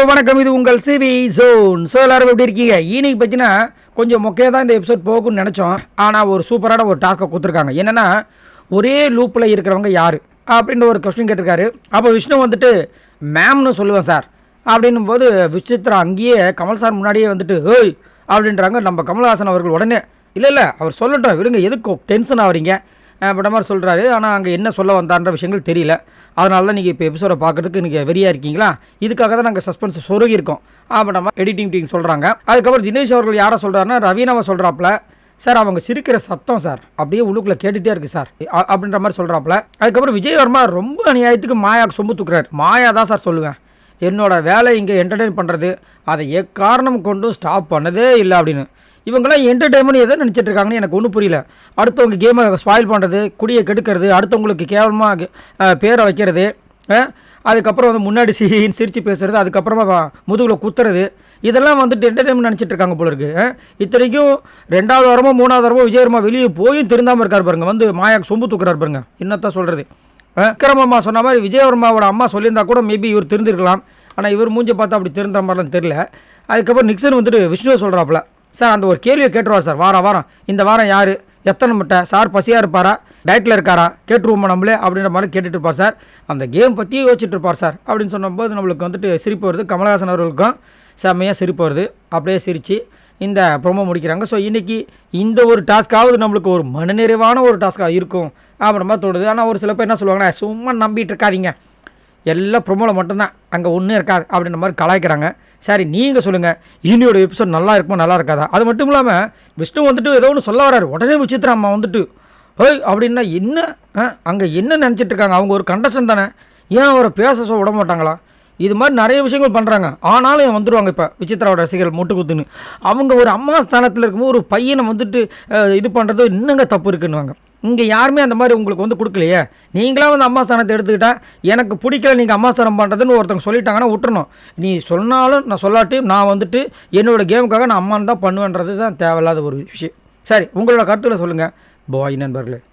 Hello வணக்கம். இது உங்கள் சிவி ஜோன். ஸோ எல்லாரும் எப்படி இருக்கீங்க? இன்னைக்கு பார்த்தீங்கன்னா கொஞ்சம் மொக்கையாக தான் இந்த எபிசோட் போகும்னு நினச்சோம். ஆனால் ஒரு சூப்பரான ஒரு டாஸ்க்கை கொடுத்துருக்காங்க. என்னென்னா ஒரே லூப்பில் இருக்கிறவங்க யார்? அப்படின்ற ஒரு கொஸ்டின் கேட்டிருக்காரு. அப்போ விஷ்ணு வந்துட்டு மேம்னு சொல்லுவேன் சார் அப்படின்னும் போது விசித்ரா அங்கேயே கமல் சார் முன்னாடியே வந்துட்டு ஹேய் அப்படின்றாங்க. நம்ம கமல்ஹாசன் அவர்கள் உடனே இல்லை இல்லை அவர் சொல்லட்டும். விடுங்க எதுக்கு டென்ஷன் ஆகிறீங்க? பட்ட மாதிரி சொல்கிறாரு ஆனால் அங்கே என்ன சொல்ல வந்தான்ற விஷயங்கள் தெரியல. அதனால தான் நீங்கள் இப்போ எபிசோடை பார்க்குறதுக்கு நீங்கள் வெறியாக இருக்கீங்களா? இதுக்காக தான் நாங்கள் சஸ்பென்ஸ் சொருகியிருக்கோம். அப்படின்ற மாதிரி எடிட்டிங் டீம் சொல்கிறாங்க அதுக்கப்புறம் தினேஷ் அவர்கள் யாரை சொல்கிறாருன்னா ரவீனாவை சொல்கிறாப்புல சார் அவங்க சிரிக்கிற சத்தம் சார் அப்படியே உள்ளுக்குள்ளே கேட்டுகிட்டே இருக்குது சார். அப்படின்ற மாதிரி சொல்கிறாப்புல அதுக்கப்புறம் விஜய் வர்மா ரொம்ப அநியாயத்துக்கு மாயாவுக்கு சொம்பு தூக்குறாரு. மாயா தான் சார் சொல்லுவேன். என்னோடய வேலை இங்கே என்டர்டெயின் பண்ணுறது அதை எக்காரணம் கொண்டும் ஸ்டாப் பண்ணதே இல்லை அப்படின்னு. இவங்களாம் என்டர்டைன்மெண்ட் எதை நினச்சிட்டு இருக்காங்கன்னு எனக்கு ஒன்றும் புரியல. அடுத்தவங்க கேமை ஸ்பாயில் பண்ணுறது குடியை கெடுக்கிறது அடுத்தவங்களுக்கு கேவலமாக பேரை வைக்கிறது அதுக்கப்புறம் வந்து முன்னாடி சீன் சிரித்து பேசுறது அதுக்கப்புறமா முதுகில் குத்துறது இதெல்லாம் வந்துட்டு என்டர்டைன்மெண்ட் நினச்சிட்டு இருக்காங்க போல இருக்கு இத்தனைக்கும் ரெண்டாவது வாரமோ மூணாவது வாரமோ விஜயவர்மா வெளியே போயும் திருந்தாமல் இருக்கார் பாருங்க. வந்து மாயாக்கு சொம்பு தூக்குறாரு பாருங்க. என்னத்தான் சொல்கிறது விக்ரமம்மா சொன்ன மாதிரி விஜயவர்மாவோட அம்மா சொல்லியிருந்தா கூட மேபி இவர் திருந்திருக்கலாம். ஆனால் இவர் மூஞ்சி பார்த்தா அப்படி திருந்த மாதிரிலாம் தெரில அதுக்கப்புறம் நிக்சன் வந்துட்டு விஷ்ணுவை சொல்கிறாப்புல சார் அந்த ஒரு கேள்வியை கேட்டுருவா சார். வாரம் வாரம். இந்த வாரம் யார்? எத்தனை முட்டை? சார் பசியாக இருப்பாரா? டயட்டில் இருக்காரா? கேட்டுருவோமா நம்மளே? அப்படின்ற மாதிரி கேட்டுட்டு இருப்பார் சார். அந்த கேம் பற்றியே யோசிச்சுட்டு இருப்பார் சார். அப்படின்னு சொன்னபோது நம்மளுக்கு வந்துட்டு சிரிப்பு வருது. கமலஹாசன் அவர்களுக்கும் செம்மையாக சிரிப்பு வருது. அப்படியே சிரித்து இந்த ப்ரோமோ முடிக்கிறாங்க. ஸோ இன்றைக்கி இந்த ஒரு டாஸ்க்காவது நம்மளுக்கு ஒரு மனநிறைவான ஒரு டாஸ்க்காக இருக்கும். அப்படின்ற மாதிரி தோணுது. ஆனால் ஒரு சில பேர் என்ன சொல்லுவாங்கன்னா சும்மா நம்பிட்டு இருக்காதீங்க. எல்லாம் ப்ரொமோவில் மட்டும்தான். அங்கே ஒன்றும் இருக்காது அப்படின்ற மாதிரி கலாய்க்கிறாங்க. சரி நீங்கள் சொல்லுங்கள் இனியோட எபிசோட் நல்லா இருக்குமா நல்லா இருக்காதா? அது மட்டும் இல்லாமல் விஷ்ணு வந்துட்டு ஏதோ ஒன்று சொல்ல வராரு. உடனே விசித்ரா அம்மா வந்துட்டு ஹோய் அப்படின்னா என்ன? அங்கே என்ன நினச்சிட்டு இருக்காங்க? அவங்க ஒரு கண்டஸ்டன் தானே. ஏன் அவரை பேச சொல்ல விட மாட்டாங்களா? இது மாதிரி நிறைய விஷயங்கள் பண்ணுறாங்க ஆனாலும் வந்துடுவாங்க இப்போ விசித்ராவோட ரசிகர்கள் முட்டு குத்துன்னு. அவங்க ஒரு அம்மா ஸ்தானத்தில் இருக்கும்போது ஒரு பையனை வந்துட்டு இது பண்ணுறது இன்னங்க தப்பு இருக்குன்னுவாங்க. இங்கே யாருமே அந்த மாதிரி உங்களுக்கு வந்து கொடுக்கலையே. நீங்களாக வந்து அம்மா ஸ்தானத்தை எனக்கு பிடிக்கல நீங்கள் அம்மா ஸ்தானம் பண்ணுறதுன்னு ஒருத்தவங்க சொல்லிட்டாங்கன்னா விட்டுறணும். நீ சொன்னாலும் நான் சொல்லாட்டி நான் வந்துட்டு என்னோட கேமுக்காக நான் அம்மான்னு தான் பண்ணுவேன்றது தான் தேவையில்லாத ஒரு விஷயம். சரி உங்களோட கருத்தில் சொல்லுங்கள் பாய் நண்பர்களே.